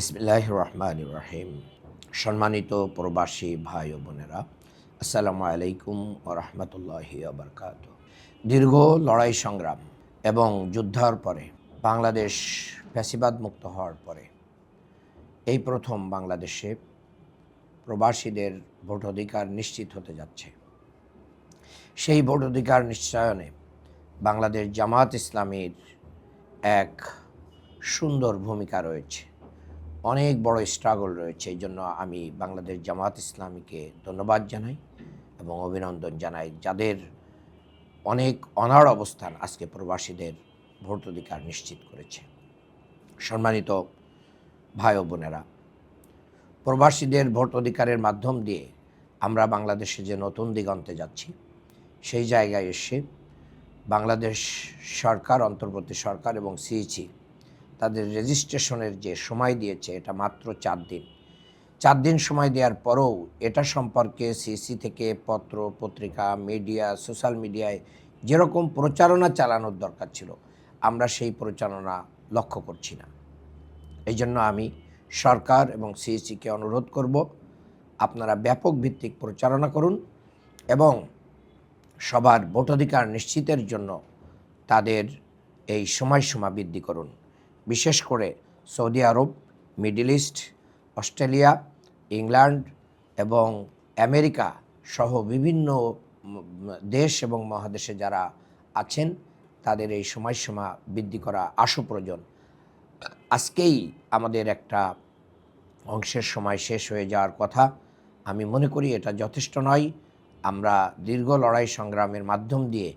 ইসমিল্লাহ রহমান রাহিম সম্মানিত প্রবাসী ভাই ও বোনেরা, আসসালামু আলাইকুম ও রহমতুল্লাহি আবরকাত দীর্ঘ লড়াই সংগ্রাম এবং যুদ্ধার পরে, বাংলাদেশ ফ্যাসিবাদ মুক্ত হওয়ার পরে, এই প্রথম বাংলাদেশে প্রবাসীদের ভোটাধিকার নিশ্চিত হতে যাচ্ছে। সেই ভোটাধিকার নিশ্চয়নে বাংলাদেশ জামাত ইসলামীর এক সুন্দর ভূমিকা রয়েছে। অনেক বড় স্ট্রাগল রয়েছে, এই জন্য আমি বাংলাদেশ জামাত ইসলামীকে ধন্যবাদ জানাই এবং অভিনন্দন জানাই যাদের অনেক অনার অবস্থান আজকে প্রবাসীদের ভোট অধিকার নিশ্চিত করেছে। সম্মানিত ভাই ও বোনেরা, প্রবাসীদের ভোট অধিকারের মাধ্যম দিয়ে আমরা বাংলাদেশে যে নতুন দিগন্তে যাচ্ছি, সেই জায়গায় এসে বাংলাদেশ সরকার, অন্তর্বর্তী সরকার এবং সিইসি তাদের রেজিস্ট্রেশনের যে সময় দিয়েছে, এটা মাত্র চার দিন। চার দিন সময় দেওয়ার পরেও এটা সম্পর্কে সিসি থেকে পত্র, পত্রিকা মিডিয়া সোশ্যাল মিডিয়ায় যেরকম প্রচারণা চালানোর দরকার ছিল, আমরা সেই প্রচারণা লক্ষ্য করছি না। এই জন্য আমি সরকার এবং সিইসিকে অনুরোধ করব, আপনারা ব্যাপক ভিত্তিক প্রচারণা করুন এবং সবার ভোটাধিকার নিশ্চিতের জন্য তাদের এই সময়সীমা বৃদ্ধি করুন। বিশেষ করে Saudi Arab, Middle East, Australia, England এবং আমেরিকা সহ বিভিন্ন দেশ এবং মহাদেশে যারা আছেন, তাদের এই সময়সীমা বৃদ্ধি করা আশু প্রয়োজন। আজকেই আমাদের একটা অংশের সময় শেষ হয়ে যাওয়ার কথা। আমি মনে করি এটা যথেষ্ট নয়। আমরা দীর্ঘ লড়াই সংগ্রামের মাধ্যম দিয়ে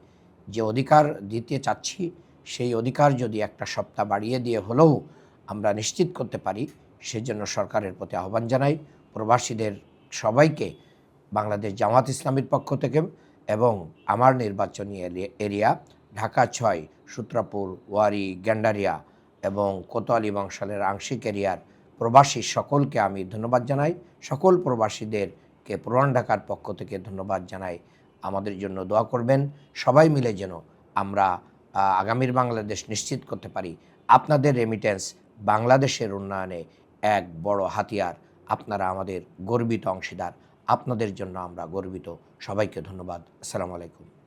যে অধিকার দিতে চাচ্ছি সেই অধিকার যদি একটা সপ্তাহ বাড়িয়ে দিয়ে হলেও আমরা নিশ্চিত করতে পারি, সেজন্য সরকারের প্রতি আহ্বান জানাই, প্রবাসীদের সবাইকে, বাংলাদেশ জামাত ইসলামীর পক্ষ থেকে এবং আমার নির্বাচনী এরি- এরিয়া, ঢাকা ছয়, সূত্রাপুর, ওয়ারি, গ্যান্ডারিয়া এবং কোতোয়ালি বংশালের আংশিক এরিয়ার প্রবাসী সকলকে আমি ধন্যবাদ জানাই। সকল প্রবাসীদেরকে পুরান ঢাকার পক্ষ থেকে ধন্যবাদ জানাই। আমাদের জন্য দোয়া করবেন। সবাই মিলে যেন আমরা আগামীর বাংলাদেশ নিশ্চিত করতে পারি। আপনাদের রেমিটেন্স বাংলাদেশের উন্নয়নে এক বড় হাতিয়ার। আপনারা আমাদের গর্বিত অংশীদার। আপনাদের জন্য আমরা গর্বিত। সবাইকে ধন্যবাদ। আসসালামু আলাইকুম।